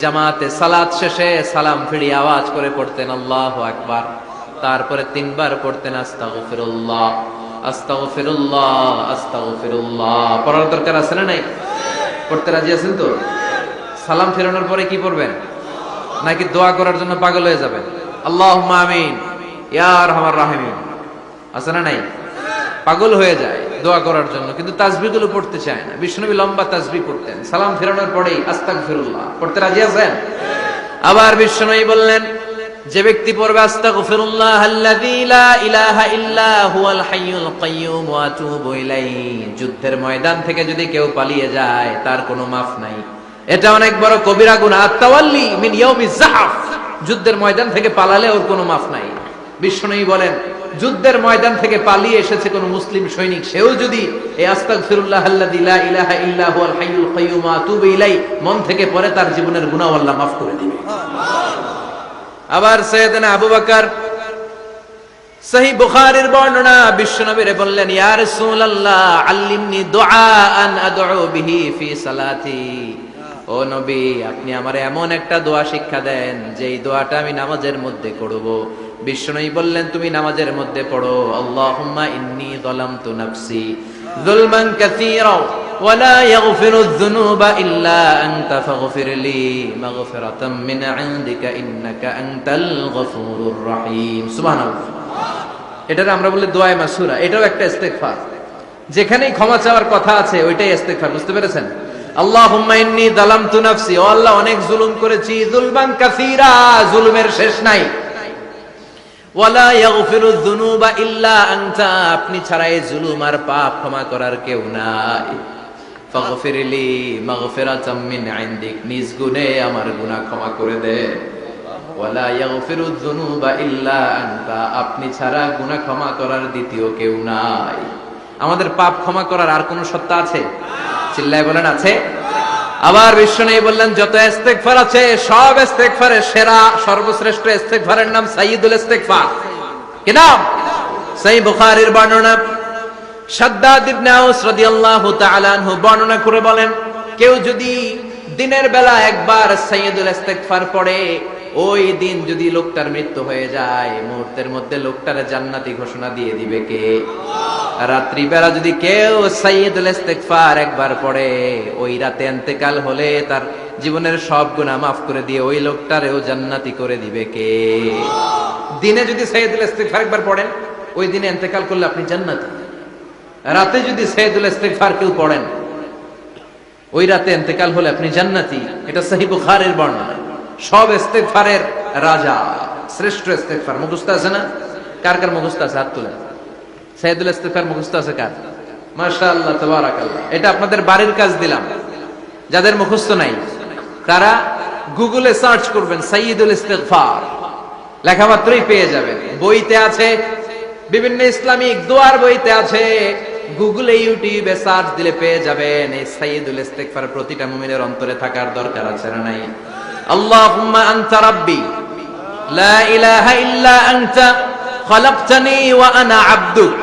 জামাতে সালাত শেষে সালাম ফিরিয়ে আওয়াজ করে পড়তেন, আল্লাহ আকবার। তারপরে তিনবার পড়তেন, আস্তাগফিরুল্লাহ আস্তাগফিরুল্লাহ আস্তাগফিরুল্লাহ। পড়ার দরকার আছে না নাই? পড়তে রাজি আছেন তো? সালাম ফেরানোর পরে কি পড়বেন? নাকি দোয়া করার জন্য পাগল হয়ে যাবেন? আল্লাহ আমিন। ইয়া রহমান রাহিমিন। আছে না নাই? পাগল হয়ে যায়। দোয়া করার জন্য, কিন্তু তাসবিগুলো পড়তে চায় না। বিষ্ণুবী লম্বা তাসবি পড়তেন। সালাম ফেরানোর পরেই আস্তাক ফিরুল্লাহ পড়তে রাজি আছেন? আবার বিষ্ণুই বললেন, যে ব্যক্তি পড়বে আস্তাগফিরুল্লাহ আল্লাযী লা ইলাহা ইল্লা হুয়াল হাইয়ুল কাইয়্যুম ওয়া আতুবু ইলাইহি। যুদ্ধের ময়দান থেকে যদি কেউ পালিয়ে যায়, তার কোনো মাফ নাই। এটা অনেক বড় কবিরা গুনাহ। আত-তাওয়াল্লি মিন ইয়াউমিজ যুদ্ধের ময়দান থেকে পালালে ওর কোনো মাফ নাই। বিষ্ণুই বলেন, যুদ্ধের ময়দান থেকে পালিয়ে এসেছে কোন মুসলিম সৈনিক। সেও যদি মন থেকে পড়ে তার জীবনের করে দিবে। আবার আবু বর্ণনা বললেন আল্লিমনি সালাতি। ও নবী, আপনি আমার এমন একটা দোয়া শিক্ষা দেন, যেই দোয়াটা আমি নামাজের মধ্যে করব। বিশ্বনবী বললেন তুমি নামাজের মধ্যে পড়ো আল্লাহুম্মা ইন্নী যালামতু নাফসি যুলমান কাসীরা ولا يغفر الذنوب إلا أنت فاغفر لي مغفرة من عندك إنك أنت الغفور الرحيم سبحان الله এটার আমরা বলি দোয়ায় মাসুরা এটাও একটা ইস্তেগফার যেখানেই ক্ষমা চাওয়ার কথা আছে ওইটাই ইস্তেগফার বুঝতে পেরেছেন আল্লাহুম্মা ইন্নী যালামতু নাফসি ও আল্লাহ অনেক জুলুম করেছি যুলমান কাসীরা জুলুমের শেষ নাই আপনি ছাড়া এই জুলুম আর পাপ ক্ষমা করার কেউ নাই। নিজ আমার ক্ষমা করে দে। আপনি ছাড়া ক্ষমা করার দ্বিতীয় কেউ নাই। আমাদের পাপ ক্ষমা করার আর কোনো সত্তা আছে? চিল্লায় বলেন, আছে? আবার বিষ্ণু বললেন, যত ইস্তেগফার আছে, সব ইস্তেগফারের সেরা, সর্বশ্রেষ্ঠ ইস্তেগফারের নাম সাইয়্যিদুল ইস্তেগফার। কি নাম? সহিহ বুখারীর বর্ণনা। করে বলেন, কেউ যদি দিনের বেলা একবার ওই দিন যদি লোকটার মৃত্যু হয়ে যায়, মুহূর্তের মধ্যে জান্নাতি ঘোষণা দিয়ে দিবে কে? বেলা যদি কেউ সাইয়্যিদুল ইস্তেগফার একবার পড়ে, ওই রাতে ইন্তেকাল হলে তার জীবনের সব গুনাহ মাফ করে দিয়ে ওই লোকটারেও জান্নাতি করে দিবে কে? দিনে যদি সাইয়্যিদুল ইস্তেগফার একবার পড়েন, ওই দিনে ইন্তেকাল করলে আপনি জান্নাতি। রাতে যদি সাইয়্যিদুল ইস্তেগফার কেউ পড়েন, ওই রাতে ইন্তেকাল হলে আপনি জান্নাতি। এটা সহিহ বুখারীর বর্ণনা। সব ইস্তেগফারের রাজা, শ্রেষ্ঠ ইস্তেগফার। মুখস্থ আছে না? কার কার মুখস্থ আছে? হাত তুলে সাইদুল ইস্তেগফার মুখস্থ আছে কার? মাশাআল্লাহ এটা আপনাদের বাড়ির কাজ দিলাম। যাদের মুখস্থ নাই, তারা গুগলে সার্চ করবেন সাইয়্যিদুল ইস্তেগফার। লেখা মাত্রই পেয়ে যাবেন। বইতে আছে, বিভিন্ন ইসলামিক দোয়ার বইতে আছে। গুগলে, ইউটিউবে সার্চ দিলে পেয়ে যাবেন এই সাইয়্যিদুল ইস্তেগফার প্রতিটা মুমিনের অন্তরে থাকার দরকার আছে না নাই? আল্লাহুম্মা আনতা রাব্বি, লা ইলাহা ইল্লা আনতা, খলাকতানি ওয়া আনা আবদুক।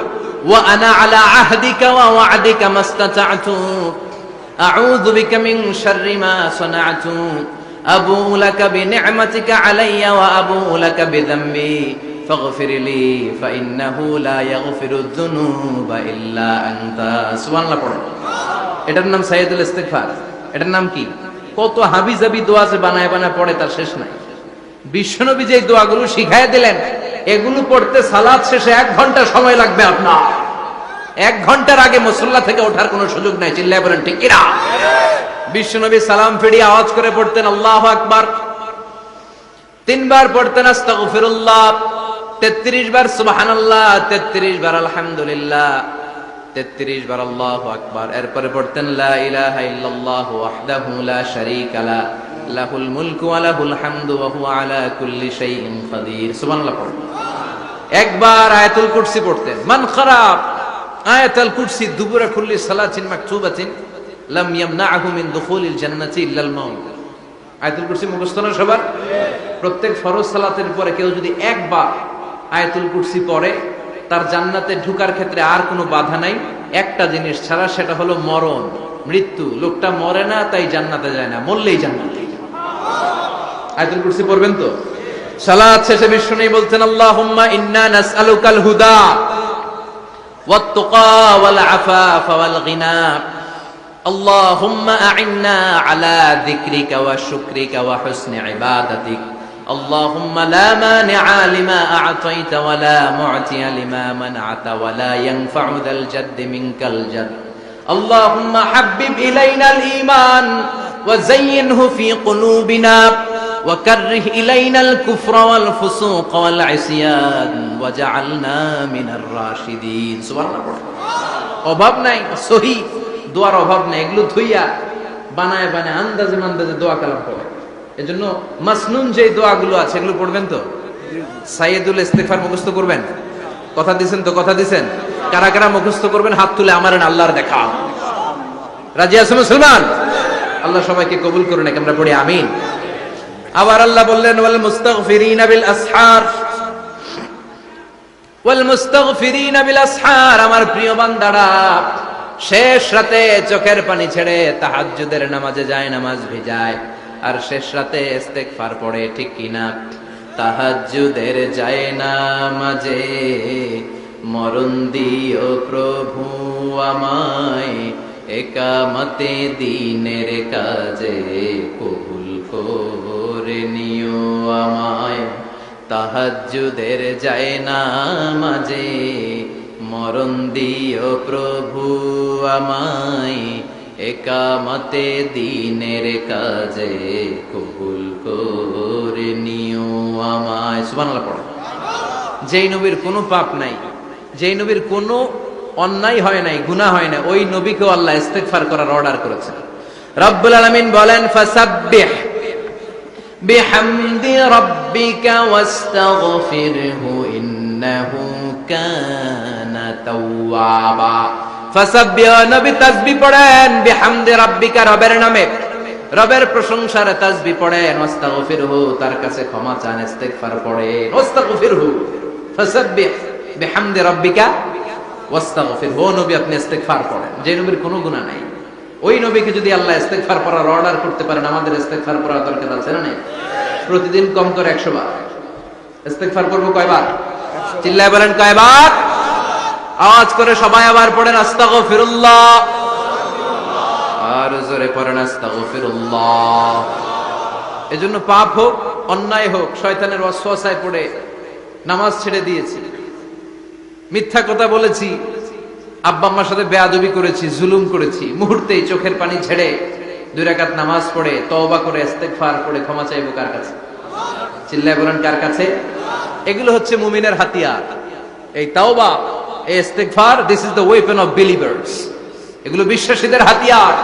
আনা আলা আহদিকা ওয়া ওয়া'দিকা মাস্তাতা'তু আউযু বিকা মিন শাররি মা সানা'তু আবুউ লাকা বিনি'মাতিকা আলাইয়া ওয়া আবুউ লাকা বিযামবি ফাগফির লি ফাইন্নাহু লা ইয়াগফিরু যুনুবা ইল্লা আনতা সুবহানাল্লাহ পড়ো। এটার নাম সাইয়্যিদুল ইস্তিগফার। এটার নাম কি? কত হাবিজাবি দোয়া যে বানায় বানায় পড়ে তার শেষ নাই। বিশ্বনবী যে দোয়াগুলো শিখাই দিলেন, এগুলো পড়তে সালাদ শেষে এক ঘণ্টা সময় লাগবে আপনার। এক ঘণ্টার আগে মুসল্লা থেকে ওঠার কোনো সুযোগ নাই, চিল্লায় বলেন, ঠিক কিনা? বিশ্বনবী সালাম ফিরিয়ে আওয়াজ করে পড়তেন, আল্লাহ আকবার। তিনবার পড়তেন, আস্তাগফিরুল্লাহ। তেত্রিশ বার, সুবহানাল্লাহ। তেত্রিশ বার, আলহামদুলিল্লাহ। তেত্রিশ বার, আল্লাহ আকবার। এরপরে পড়তেন, লা ইলাহা ইল্লাল্লাহু ওয়াহদাহু লা শারীকা লা। লাহুল মুলকু ওয়া লাহুল হামদু ওয়া হুয়া আলা কুল্লি শাইইন কাদির সুবহানাল্লাহ একবার আয়াতুল কুরসি পড়তেন। মান খারাপ, আয়াতুল কুরসি দুবুরা কুল্লি সালাতিন মাকতুবাতিন, লাম ইয়ামনাহু মিন দুখুলিল জান্নাতি ইল্লাল মাউত। আয়াতুল কুরসি মুখস্থ না সবার? প্রত্যেক ফরজ সালাতের পরে কেউ যদি একবার আয়াতুল কুরসি পড়ে, তার জান্নাতে ঢুকার ক্ষেত্রে আর কোনো বাধা নাই। একটা জিনিস ছাড়া, সেটা হলো মরণ। মৃত্যু। লোকটা মরে না, তাই জান্নাতে যায় না। মরলেই জান্নাতে। আয়াতুল কুরসি পড়বেন তো সালাত শেষে বিশ্ব নেই বলছেন আল্লাহুম্মা ইন্না নাসআলুকাল হুদা والتقى والعفاف والغنى اللهم أعنا على ذكرك وشكرك وحسن عبادتك اللهم لا مانع لما أعطيت ولا معطي لما منعت ولا ينفع ذا الجد منك الجد اللهم حبب إلينا الإيمان وزينه في قلوبنا وكره إلينا الكفر والفسوق والعصيان وجعلنا من الراشدين سبحان الله অভাব নাই সহি দোয়ার অভাব নাই এগুলো ধুইয়া বানায় বানায় আন্দাজে মান্দাজে দোয়া কালাম পড়ে এজন্য মাসনুন যে দোয়াগুলো আছে এগুলো পড়বেন তো সাইয়েদুল ইস্তেগফার মুখস্থ করবেন কথা দিছেন তো কথা দিছেন কারা কারা মুখস্থ করবেন, হাত তুলে আমার আল্লাহর দেখা। রাজি আছে মুসলমান? আল্লাহ সবাইকে কবুল করুন আমরা পড়ি, আমিন। আবার আল্লাহ বললেন ওয়াল বিল আসহার ওয়াল বিল আসহার আমার প্রিয় বান্দারা, শেষ রাতে চোখের পানি ছেড়ে তাহাজ্জুদের নামাজে যায়, নামাজ ভিজায়। আর শেষ রাতে ইস্তেগফার পড়ে, ঠিক কিনা? তাহাজ্জুদের যায় নামাজে। মরণ দিও প্রভু আমায়, একামতে দিনের কাজে কবুল করে নিও আমায়। তাহাজ্জুদের যায় না মাঝে, মরণ দিও প্রভু আমায়, একামতে দিনের কাজে কবুল করে নিও আমায়। পড়ো। যেই নবীর কোনো পাপ নাই। যেই নবীর কোনো অন্যায় হয় নাই, গুনাহ হয় না ওই নবীকেও আল্লাহ ইস্তেগফার করার অর্ডার করেছেন। রব্বুল আলামিন বলেন রাব্বিকা নবী পড়েন রাব্বিকা, রবের নামে। রবের পড়েন তার কাছে ক্ষমা চান, ইস্তেগফার পড়েন বিহামদি রাব্বিকা ওয়াস্তাগফিরহু ও নবী, আপনি ইস্তেগফার পড়েন। যে নবীর কোনো গুনাহ নাই। ওই নবীকে যদি আল্লাহ ইস্তেগফার পড়ার অর্ডার করতে পারেন, আমাদের ইস্তেগফার পড়ার দরকার আছে না প্রতিদিন কম করে 100 বার। ইস্তেগফার করব কয়বার? চিল্লায় বলেন কয়বার? আওয়াজ করে সবাই আবার পড়েন, আস্তাগফিরুল্লাহ। আর জোরে পড়েন, আস্তাগফিরুল্লাহ। এজন্য পাপ হোক, অন্যায় হোক, শয়তানের ওয়াসওয়াসায় পড়ে নামাজ ছেড়ে দিয়েছি। মিথ্যা কথা বলেছি। আব্বা আম্মার সাথে বেয়াদবি করেছি, জুলুম করেছি। মুহূর্তেই চোখের পানি ছেড়ে দুই রাকাত নামাজ পড়ে, তওবা করে, ইস্তেগফার করে ক্ষমা চাইব কার কাছে? চিল্লায় বলেন, কার কাছে? এগুলো হচ্ছে মুমিনের হাতিয়ার। এই তাওবা, এই ইস্তেগফার this is the weapon of believers এগুলো বিশ্বাসীদের হাতিয়ার।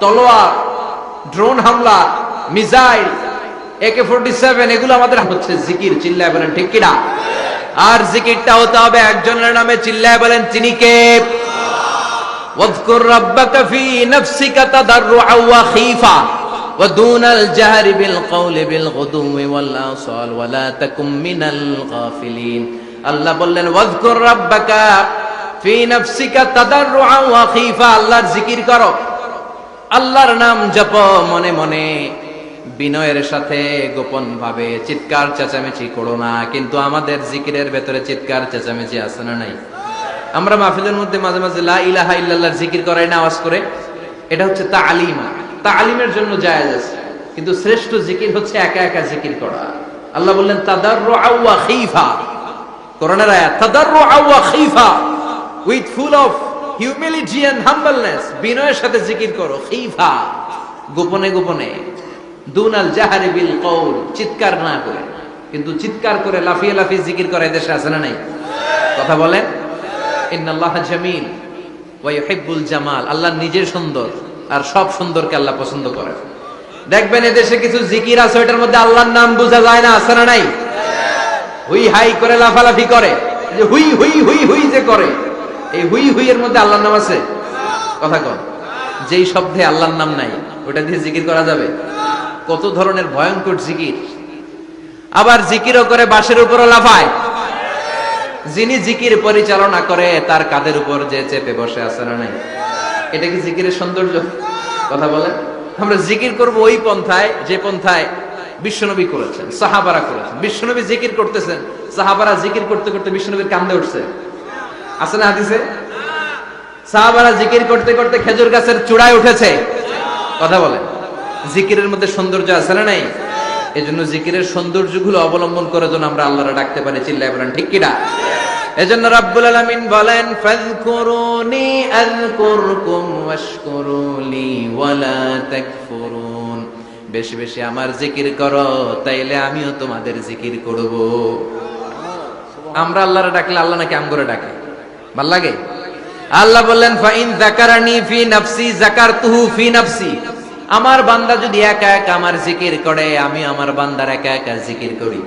তলোয়ার ড্রোন হামলা, মিসাইল একে ফোর্টি সেভেন এগুলো আমাদের হচ্ছে জিকির। চিল্লায় বলেন, ঠিক কিনা? আর জিকিরটা হতে হবে একজনের নামে চিল্লায় বলেন তিনি কে واذكر ربك في نفسك تضرعا وخيفا ودون الجهر بالقول بالغدو والآصال ولا تكن من الغافلين আল্লাহ বললেন ওয়াজকুর রাব্বাকা ফি নাফসিকা তাদাররুআ ওয়া খীফা আল্লাহর জিকির করো আল্লাহর নাম জপ মনে মনে বিনয়ের সাথে গোপন ভাবে চিৎকার চেঁচামেচি করো না, কিন্তু আমাদের জিকিরের ভেতরে চিৎকার চেঁচামেচি আছে না নাই? আমরা মাহফিলের মধ্যে মাঝে মাঝে লা ইলাহা ইল্লাল্লাহর জিকির করাই না আওয়াজ করে। এটা হচ্ছে তালিমা। তালিমের জন্য জায়েজ আছে, কিন্তু শ্রেষ্ঠ জিকির হচ্ছে একা একা জিকির করা। আল্লাহ বললেন, তাদাররুআ ওয়া খীফা। কোরআনের আয়াত, তাদাররুআ ওয়া খীফা with full of humility and humbleness. বিনয়ের সাথে জিকির করো, খীফা। গোপনে গোপনে। দুনাল জাহারি বিল কওল চিৎকার না করে। কিন্তু চিৎকার করে লাফিয়ে লাফিয়ে জিকির করে দেশে আছে না নাই? কথা বলেন? জামিল জামাল। আল্লাহ নিজে সুন্দর, আর সব সুন্দরকে আল্লাহ পছন্দ করে। দেখবেন এদেশে কিছু জিকির আছে, ওইটার মধ্যে আল্লাহর নাম বোঝা যায় না, আছে না নাই? হুই হাই করে লাফালাফি করে, যে হুই হুই হুই হুই যে করে। এই হুই হুই এর মধ্যে আল্লাহর নাম আছে? কথা কন। যেই শব্দে আল্লাহর নাম নাই, ওটা দিয়ে জিকির করা যাবে? কত ধরনের ভয়ঙ্কর জিকির। আবার জিকিরও করে বাসের উপরও লাফায়। যিনি জিকির পরিচালনা করে, তার কাদের উপর যে চেপে বসে আছে না নাই? এটা কি জিকিরের সৌন্দর্য? কথা বলেন। আমরা জিকির করব ওই পন্থায়, যে পন্থায় বিশ্বনবী করেছেন, সাহাবারা করেছেন। বিশ্বনবী জিকির করতেছেন, সাহাবারা জিকির করতে করতে বিশ্বনবীর কান্দে উঠছে। আছে না হাদিসে? সাহাবারা জিকির করতে করতে খেজুর গাছের চূড়ায় উঠেছে। কথা বলেন। জিকিরের মধ্যে সৌন্দর্য আছে না নাই? এই জন্য জিকিরের সৌন্দর্যগুলো অবলম্বন করে যেন আমরা আল্লাহরা ডাকতে পারি, চিল্লায় বলেন, ঠিক কিনা? এজন্য রাব্বুল আলামিন বলেন, ফাযকুরুনি আযকুরকুম ওয়াশকুরুলি ওয়ালা তাকফুরুন। বেশি বেশি আমার জিকির করো, তাইলে আমিও তোমাদের জিকির করব। আমরা আল্লাহরে ডাকলে আল্লাহ নাকি আম করে ডাকে? ভালো লাগে? আল্লাহ বললেন, ফাইন যাকারানি ফি নাফসি, যাকারতুহু ফি নাফসি। আমার বান্দা যদি একা একা আমার জিকির করে, আমি আমার বান্দার একা একা জিকির করি।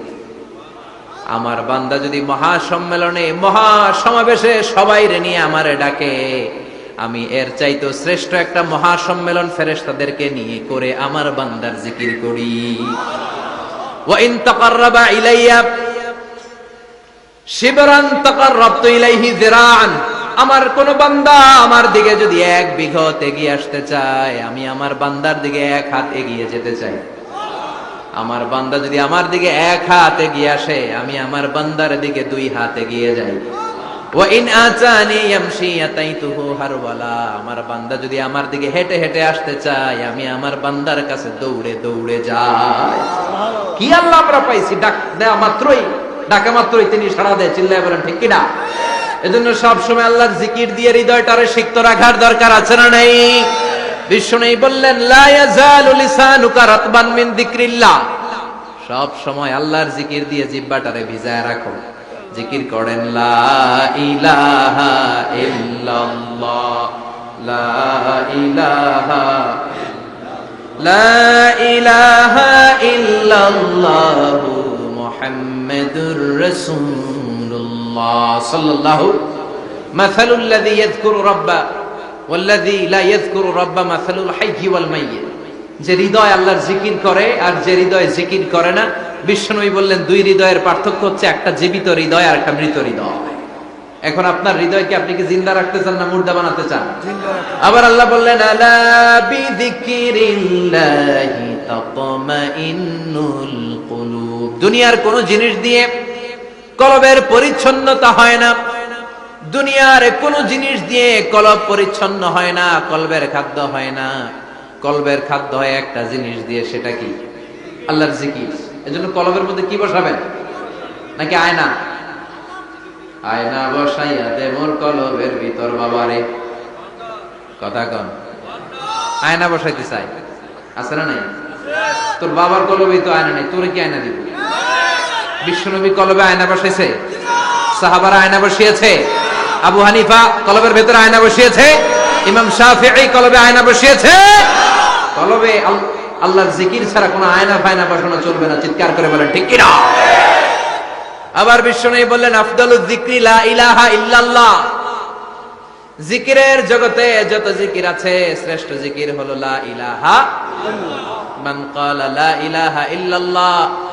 আমার বান্দা যদি মহা সম্মেলনে মহা সমাবেশে সবাই নিয়ে আমারে ডাকে, আমি এর চাইতো শ্রেষ্ঠ একটা মহা সম্মেলন ফেরেশতাদেরকে নিয়ে করে আমার বান্দার জিকির করি। ইলাইয়া, শিবরান তাকাররাবতু ইলাইহি যিরাআন আমার কোন বান্দা আমার দিকে যদি এক বিঘত এগিয়ে আসতে চায়, আমি আমার বান্দার দিকে এক হাত এগিয়ে যেতে চাই। আমার বান্দা যদি আমার দিকে এক হাত এগিয়ে আসে, আমি আমার বান্দার দিকে দুই হাত এগিয়ে যাই। আমার বান্দা যদি আমার দিকে হেঁটে হেঁটে আসতে চায়, আমি আমার বান্দার কাছে দৌড়ে দৌড়ে যাই। কি আল্লাহ আমরা পাইছি? ডাক দেওয়া মাত্রই, ডাকা মাত্রই তিনি সাড়া দেয়, চিল্লায় বলেন, ঠিক কিনা? এজন্য সব সময় আল্লাহর জিকির দিয়ে হৃদয়টারে সিক্ত রাখার দরকার আছে না নাই? বিশ্ব নেই বললেন সব সময় আল্লাহর জিকির দিয়ে জিহ্বাটারে ভিজায় রাখো। জিকির করেন, লা ইলাহা ইল্লাল্লাহ। লা ইলাহা লা ইলাহা রাসূলুল্লাহ সাল্লাল্লাহু মাসালুল লাযী ইয়াযকুরু রাব্বা ওয়াল্লাযী লা ইয়াযকুরু রাব্বা মাসালুল হাইয়্যি ওয়াল মাইয়্যিত। যে হৃদয় আল্লাহর জিকির করে আর যে হৃদয় জিকির করে না বিশ্বনবী বললেন দুই হৃদয়ের পার্থক্য হচ্ছে একটা জীবিত হৃদয় আর একটা মৃত হৃদয়। এখন আপনার হৃদয়কে আপনি কি জিন্দা রাখতে চান না মুর্দা বানাতে চান? আবার আল্লাহ বললেন আলা বিযিকিরিল্লাহি তাতমাইন্নুল কুলুব। দুনিয়ার কোন জিনিস দিয়ে কলবের পরিচ্ছন্নতা হয় না। দুনিয়ার কোন জিনিস দিয়ে কলব পরিচ্ছন্ন হয় না, কলবের খাদ্য হয় না। কলবের খাদ্য হয় একটা জিনিস দিয়ে, সেটা কি? আল্লাহর জিকির। এজন্য কলবের মধ্যে কি বসাবেন? নাকি আয়না? আয়না বসাইয়া দে মোর কলবের ভিতর বাবারে। কথা কন। আয়না বসাইতে চাই। আছে না নাই? তোর বাবার কলবে তো আয়না নেই, তোর কি আয়না দিব? বিশ্বনবী কলবে আয়না বসাইছে সাহাবারা আয়না বসিয়েছে। আবু হানিফা কলবের ভেতরে আয়না বসিয়েছে। ইমাম শাফিঈ কলবে আয়না বসিয়েছে। কলবে আল- আল্লাহর জিকির ছাড়া কোনো আয়না ফায়না বসানো চলবে না। চিৎকার করে বলেন, ঠিক কিনা? আবার বিশ্বনবী বললেন আফদালুজ যিকরি লা ইলাহা ইল্লাল্লাহ। জিকিরের জগতে যত জিকির আছে, শ্রেষ্ঠ জিকির হলো লা ইলাহা মান ক্বালা লা ইলাহা ইল্লাল্লাহ।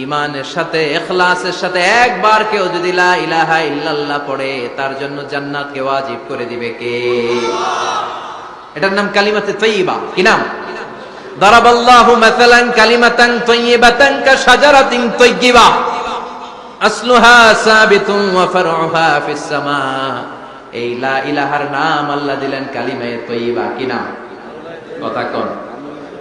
ইমানের সাথে একবার কেউ যদি ইলাহা ইল্লাল্লাহ পড়ে, তার জন্য জান্নাত জান্নাতকে ওয়াজিব করে দিবে কে? এটার নাম কালিমাতে তৈবা কি নাম? দারাবাল্লাহু মাসালান কালিমাতান তৈবাতান কা তৈয়িবা। আসলুহা সাবিতুন ওয়া ফারউহা ফিস সামা। এই লা ইলাহার নাম আল্লাহ দিলেন কালিমায়ে তৈবা কি নাম? কথা কোন।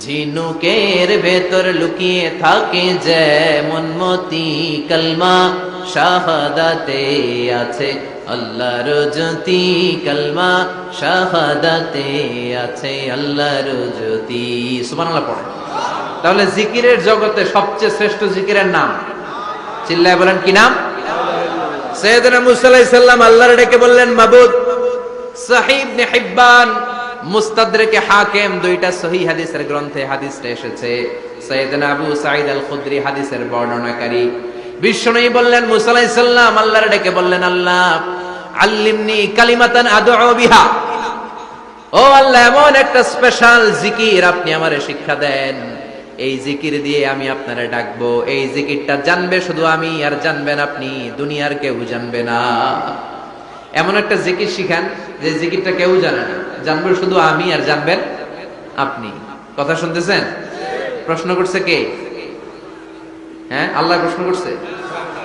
ঝিনুকের ভেতর লুকিয়ে থাকে যেমন মতি কলমা, শাহাদাতে আছে আল্লাহর জ্যোতি কলমা, শাহাদাতে আছে আল্লাহর জ্যোতি। সুবহানাল্লাহ পড়ে। তাহলে জিকিরের জগতে সবচেয়ে শ্রেষ্ঠ জিকিরের নাম? চিল্লায় বলেন কি নাম? সৈয়দনা মুসা আলাইহিস সালাম আল্লাহর ডেকে বললেন, মাবুদ, সাহিব নে হিব্বান মুস্তাদরেকে হাকিম দুইটা সহি হাদিসের গ্রন্থে হাদিসটা এসেছে। সাইয়েদনা আবু সাঈদ আল খুদরি হাদিসের বর্ণনাকারী। বিশ্বনবী বললেন, মুসা আলাইহিস সালাম আল্লাহর ডেকে বললেন, আল্লাহ, আল্লিমনি কালিমাতান আদউ বিহা। ও আল্লাহ, এমন একটা স্পেশাল জিকির আপনি আমারে শিক্ষা দেন। এই জিকির দিয়ে আমি আপনারে ডাকবো। এই জিকিরটা জানবে শুধু আমি, আর জানবেন আপনি, দুনিয়ার কেউ জানবে না। এমন একটা জিকির শিখান, যে জিকিরটা কেউ জানে না। জানবে শুধু আমি আর জানবেন আপনি। কথা শুনতেছেন? প্রশ্ন করছে কে? হ্যাঁ আল্লাহ প্রশ্ন করছে।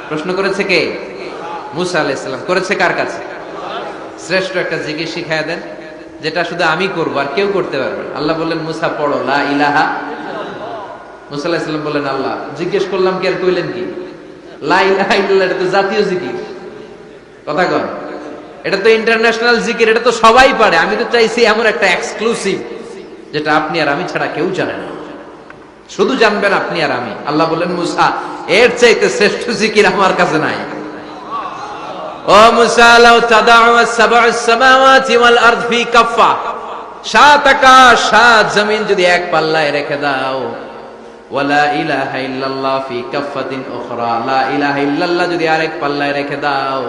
প্রশ্ন করেছে কে? মুসা আলাইসাল্লাম করেছে কার কাছে? শ্রেষ্ঠ একটা জিকির শিখায় দেন, যেটা শুধু আমি করব আর কেউ করতে পারবে আল্লাহ বললেন, মুসা, পড়ো, লা ইলাহা মুসা আলাইসাল্লাম বললেন, আল্লাহ, জিজ্ঞেস করলাম কি আর কইলেন কি? লা ইলাহা ইল্লাল্লাহ, এটা তো জাতীয় জিকির। কথা কন। এটা তো ইন্টারন্যাশনাল জিকির এটা তো সবাই পারে। আমি তো চাইছি এমন একটা এক্সক্লুসিভ যেটা আপনি আর আমি ছাড়া কেউ জানে না। শুধু জানবেন আপনি আর আমি। আল্লাহ বললেন, মুসা, এর চাইতে শ্রেষ্ঠ জিকির আমার কাছে নাই। ও মুসা, লাউ তাদাউ সাবউ সামাওয়াতি ওয়াল আরদ ফি কাফা সাত আকাশ, সাত জমিন যদি এক পাল্লায় রেখে দাও। ওয়ালা ইলাহা ইল্লাল্লাহ ফি কাফাতিন উখরা। লা ইলাহা ইল্লাল্লাহ যদি আরেক পাল্লায় রেখে দাও।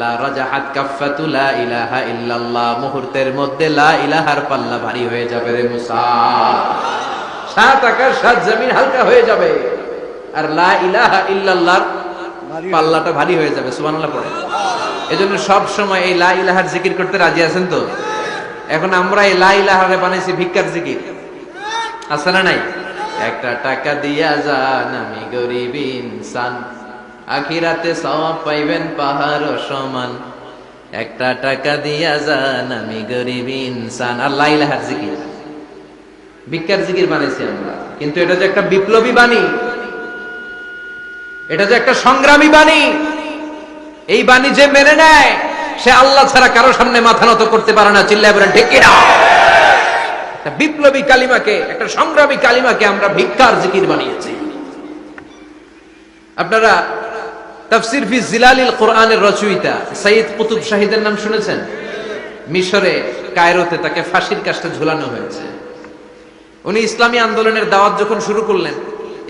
লা রাজাহাত কাফাতু লা ইলাহা ইল্লাল্লাহ। মুহূর্তের মধ্যে লা ইলাহার পাল্লা ভারী হয়ে যাবে রে মুসা। সাত আকাশ সাত জমিন হালকা হয়ে যাবে। আর লা ইলাহা ইল্লাল্লাহর পাল্লাটা ভারী হয়ে যাবে সুবহানাল্লাহ পড়ে। এজন্য সব সময় এই লা ইলাহার জিকির করতে রাজি আছেন তো? এখন আমরা এই লা ইলাহারে বানাইছি ভিক্ষার জিকির। আছে না নাই? একটা টাকা দিয়া যান আমি গরিব ইনসান। আখিরাতে সওয়াব পাইবেন পাহাড় সমান। একটা টাকা দিয়া যান আমি গরিব ইনসান। আর লা ইলাহার জিকির। ভিক্ষার জিকির বানাইছি আমরা। কিন্তু এটা যে একটা বিপ্লবী বাণী, এটা যে একটা সংগ্রামী বাণী, এই বাণী যে মেনে নেয়, সে আল্লাহ ছাড়া কারও সামনে মাথা নত করতে পারে না। চিল্লায় বলেন, ঠিক একটা বিপ্লবী কালিমাকে, একটা সংগ্রামী কালিমাকে আমরা ভিক্ষার জিকির বানিয়েছি। আপনারা তাফসির ফি জিলালিল কোরআনের রচয়িতা সাইয়দ কুতুব শাহিদের নাম শুনেছেন? মিশরে, কায়রোতে তাকে ফাঁসির কাজটা ঝুলানো হয়েছে। উনি ইসলামী আন্দোলনের দাওয়াত যখন শুরু করলেন,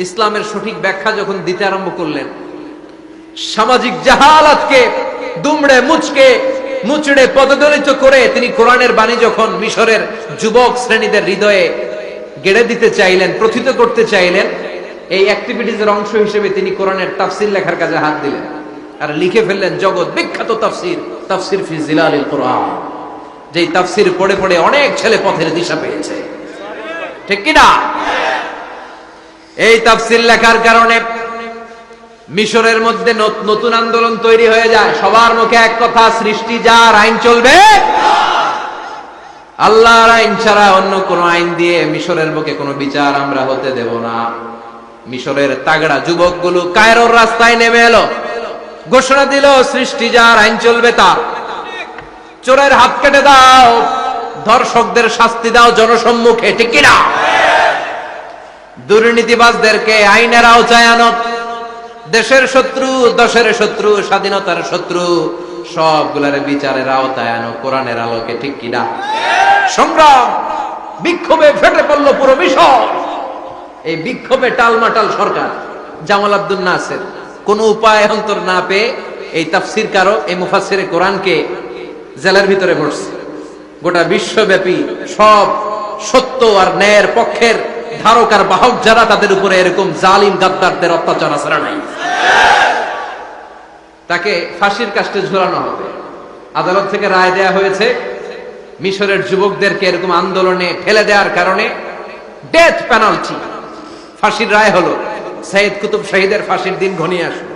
ইসলামের সঠিক ব্যাখ্যা যখন দিতে আরম্ভ করলেন, সামাজিক জাহালাতকে দুমড়ে মুচকে, মুচড়ে পদদলিত করে তিনি কোরআনের বাণী যখন মিশরের যুবক শ্রেণীদের হৃদয়ে গেড়ে দিতে চাইলেন, প্রথিত করতে চাইলেন এই অ্যাক্টিভিটিজের অংশ হিসেবে তিনি কোরআনের তাফসির লেখার কাজে হাত দিলেন। আর লিখে ফেললেন জগৎ, বিখ্যাত তাফসির তাফসির ফি জিলালিল কোরআন। যেই তাফসির পড়ে পড়ে অনেক ছেলে পথের দিশা পেয়েছে। ঠিক কিনা এই তাফসির লেখার কারণে মিশরের মধ্যে নতুন আন্দোলন তৈরি হয়ে যায়। সবার মুখে এক কথা, সৃষ্টি যার আইন চলবে, আল্লাহর আইন ছাড়া অন্য কোন আইন দিয়ে মিশরের বুকে কোনো বিচার আমরা হতে দেব না। মিশরের তাগড়া যুবকগুলো কায়রোর রাস্তায় নেমে এলো। ঘোষণা দিল, সৃষ্টি যার, আইন চলবে তার। চোরের হাত কেটে দাও, ধর্ষকদের শাস্তি দাও জনসম্মুখে, ঠিক কিনা? দুর্নীতিবাজদেরকে আইনের আওতায় আনো। দেশের শত্রু, দশের শত্রু, স্বাধীনতার শত্রু, সবগুলার বিচারের আওতায় আনো, কোরআনের আলোকে, ঠিক কিনা? সংগ্রাম বিক্ষোভে ফেটে পড়ল পুরো মিশর। এই বিক্ষোভে টালমাটাল সরকার, জামাল আব্দুল নাসের। কোন উপায় অন্তর না পেয়ে এই তাফসির কারও এই মুফাসিরে কোরআনকে জেলার ভিতরে ভরছে। গোটা বিশ্বব্যাপী সব সত্য আর ন্যায়ের পক্ষের ধারক আর বাহক যারা তাদের উপরে এরকম জালিম গাদ্দারদের অত্যাচার আসারা নাই? তাকে ফাঁসির কাস্টে ঝুলানো হবে। আদালত থেকে রায় দেয়া হয়েছে, মিশরের যুবকদেরকে এরকম আন্দোলনে ফেলে দেওয়ার কারণে ডেথ পেনাল্টি ফাঁসির রায় হলো সাইদ কুতুব শহীদের ফাঁসির দিন ঘনিয়ে আসলো।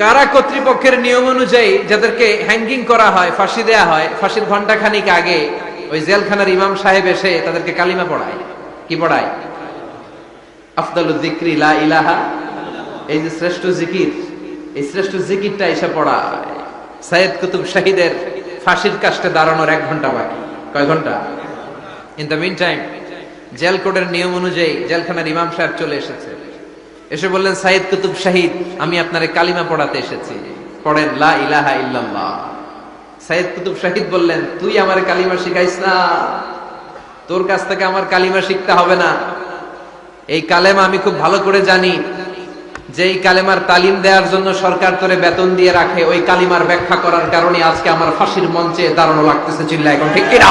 কারা কর্তৃপক্ষের নিয়ম অনুযায়ী যাদেরকে হ্যাঙ্গিং করা হয়, ফাঁসি দেয়া হয়, ফাঁসির ঘণ্টা খানিক আগে ওই জেলখানার ইমাম সাহেব এসে তাদেরকে কালিমা পড়ায়। কি পড়ায়? আফদালুদ্দিক্রি লা ইলাহা, এই যে শ্রেষ্ঠ জিকির, এই শ্রেষ্ঠ জিকিরটা এসে পড়ায়। সাইদ কুতুব শাহিদের ফাঁসির কাস্টে দাঁড়ানোর এক ঘণ্টা বাকি। কয় ঘণ্টা in the meantime jail কোডের নিয়ম অনুযায়ী জেলখানার ইমাম সাহেব চলে এসেছে। এসে বললেন, সাইদ কুতুব শাহিদ, আমি আপনার কালিমা পড়াতে এসেছি। পড়েন, লা ইলাহা ইল্লাল্লাহ। সাইদ কুতুব শাহিদ বললেন, তুই আমার কালিমা শিখাইস না। তোর কাছ থেকে আমার কালিমা শিখতে হবে না। এই কালেমা আমি খুব ভালো করে জানি। যে এই কালেমার তালিম দেওয়ার জন্য সরকার তোরে বেতন দিয়ে রাখে, ওই কালিমার ব্যাখ্যা করার কারণে আজকে আমার ফাঁসির মঞ্চে দাঁড়ানো লাগতেছে চিল্লা এখন ঠিক কিনা?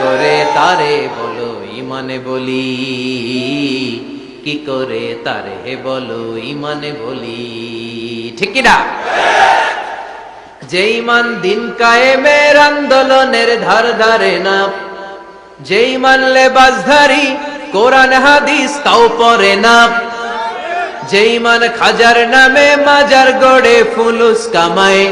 করে তারে বলো, ইমানে বলি? কি করে তারে বলো, ইমানে বলি? ঠিক না? যে ইমান দিন কায়েমের আন্দোলনের ধার ধারে না, যেই মানলে বাজধারী কোরআন, হাদিস তাও পরে না, যেই মান খাজার নামে মাজার গড়ে ফুলুস কামায়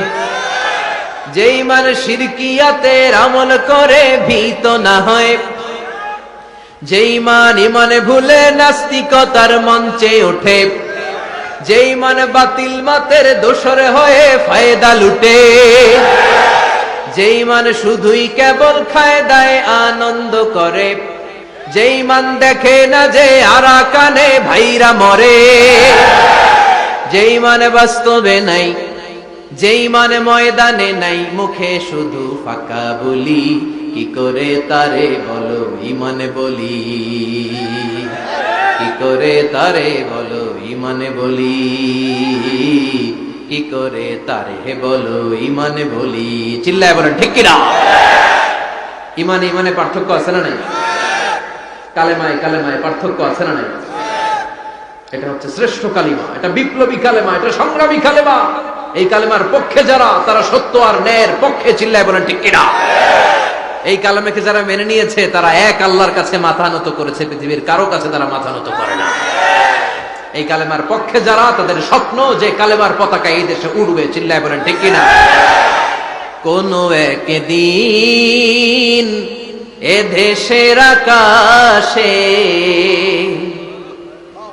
যেই মান শিরকিয়াতের আমল করে, ভীত না হয়। যেই মান ইমানে ভুলে, নাস্তিকতার মঞ্চে ওঠে। যেই মান বাতিল মাতের দোসরে হয়ে ফায়দা লুটে। যেই মান শুধুই কেবল খায় দায় আনন্দ করে। যেই মান দেখে না যে আরা কানে ভাইরা মরে। যেই মানে বাস্তবে নাই যেই মানে ময়দানে নাই, মুখে শুধু ফাঁকা বলি, কি করে তারে বলো ইমানে বলি? কি করে তারে বলো ইমানে বলি? কি করে তারে বলো ইমানে বলি? চিল্লায় বলেন, ঠিক কিনা? ইমানে ইমানে পার্থক্য আছে না নাই? কালেমায় কালেমায় পার্থক্য আছে না নাই? এটা হচ্ছে শ্রেষ্ঠ কালিমা, এটা বিপ্লবী কালেমা, এটা সংগ্রামী কালেমা। এই কালেমার পক্ষে যারা, তারা সত্য আর ন্যায়ের পক্ষে চিল্লায় বলেন, ঠিক কিনা? এই কালেমাকে যারা মেনে নিয়েছে, তারা এক আল্লাহর কাছে মাথা নত করেছে, পৃথিবীর কারও কাছে তারা মাথা নত করে না। এই কালেমার পক্ষে যারা, তাদের স্বপ্ন যে কালেমার পতাকা এই দেশে উড়বে, চিল্লায় বলেন, ঠিক কিনা? কোন একদিন এ দেশের আকাশে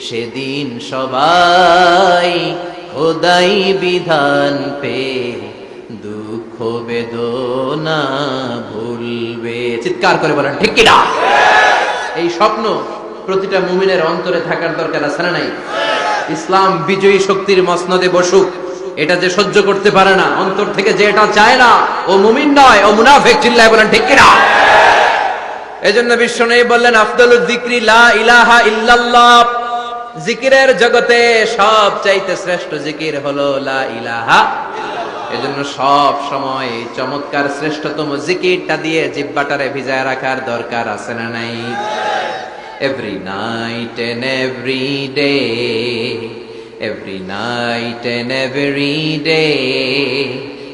সেদিন সবাই খোদাই বিধান পে দুঃখ বেদনা ভুলবে। চিৎকার করে বলেন, ঠিক কিনা? এই স্বপ্ন প্রতিটা মুমিনের অন্তরে থাকার দরকার আছে না নাই? ইসলাম বিজয়ী শক্তির মসনদে বসুক। এটা যে সহ্য করতে পারে না, অন্তর থেকে যে এটা চায় না, ও মুমিন নয়, ও মুনাফেক, চিল্লায় বলেন, ঠিক কিনা? এজন্য বিশ্ব নেই বললেন আফদল জিক্রি লা ইলাহা ইল্লাল্লাহ। জিকিরের জগতে সব চাইতে শ্রেষ্ঠ জিকির হলো লা ইলাহা এজন্য সব সময় চমৎকার শ্রেষ্ঠতম জিকিরটা দিয়ে জিব্বাটারে ভিজায় রাখার দরকার আছে না নাই? Every night and every day every night and every day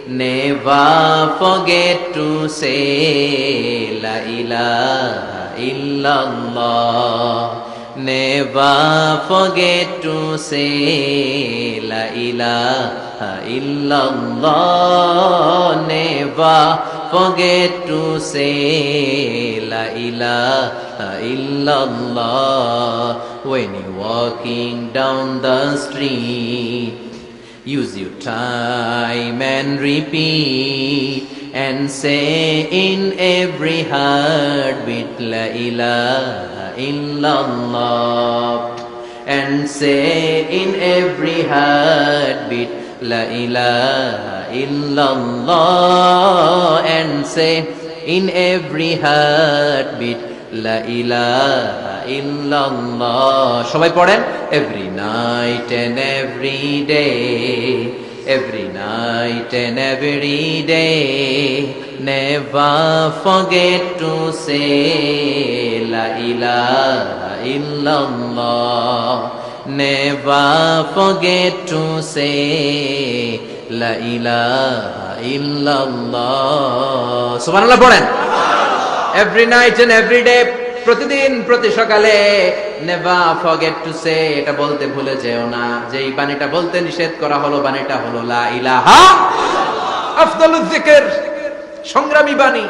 never forget to say, la ilaha illallah. Never forget to say La ilaha illallah Never forget to say La ilaha illallah When you're walking down the street Use your time and repeat and say in every heartbeat La ilaha illallah and say in every heartbeat La ilaha illallah and say in every heartbeat La ilaha illallah সবাই পড়েন every night and every day every night and every day never forget to say la ilaha illallah never forget to say la ilaha illallah সুবহানাল্লাহ পড়েন। Every night and every day প্রতিদিন, প্রতি সকালে never forget to সে, এটা বলতে ভুলে যেও না। যে এই বাণীটা বলতে নিষেধ করা হলো, বাণীটা হলো লা ইলাহা আফদালুজ জিকির। সংগ্রামী বাণী।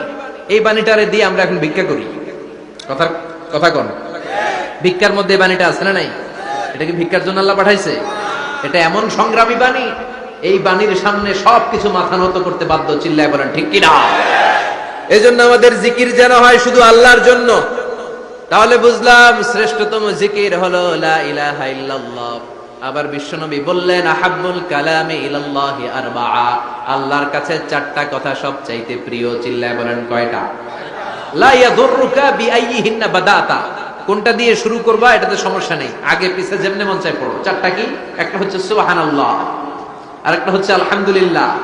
এই বাণীটারে দিয়ে আমরা এখন ভিক্ষা করি। কথা কথা কোন। ভিক্ষার মধ্যে এই বাণীটা আছে না নাই? এটা কি ভিক্ষার জন্য আল্লাহ পাঠাইছে? এটা এমন সংগ্রামী বাণী, এই বাণীর সামনে সবকিছু মাথা নত করতে বাধ্য, চিল্লায় বলেন, ঠিক কিনা? জন্য আমাদের জিকির যেন হয় শুধু আল্লাহর জন্য। তাহলে বুঝলাম শ্রেষ্ঠতম জিকির হলো লা ইলাহা ইল্লাল্লাহ। আবার বিশ্বনবী বললেন আহাবুল কালামে ইলাল্লাহি আরবাআ। আল্লাহর কাছে চারটা কথা সবচাইতে প্রিয় চিল্লায় বলেন কয়টা? লা ইয়াদুররুকা বিআইয়িহিন্না বাদাতা। কোনটা দিয়ে শুরু করবা, এটাতে সমস্যা নেই। আগে পিছে যেমনে মন চাই পড়ো। চারটা কি? একটা হচ্ছে সুবহানাল্লাহ, আরেকটা হচ্ছে আলহামদুলিল্লাহ।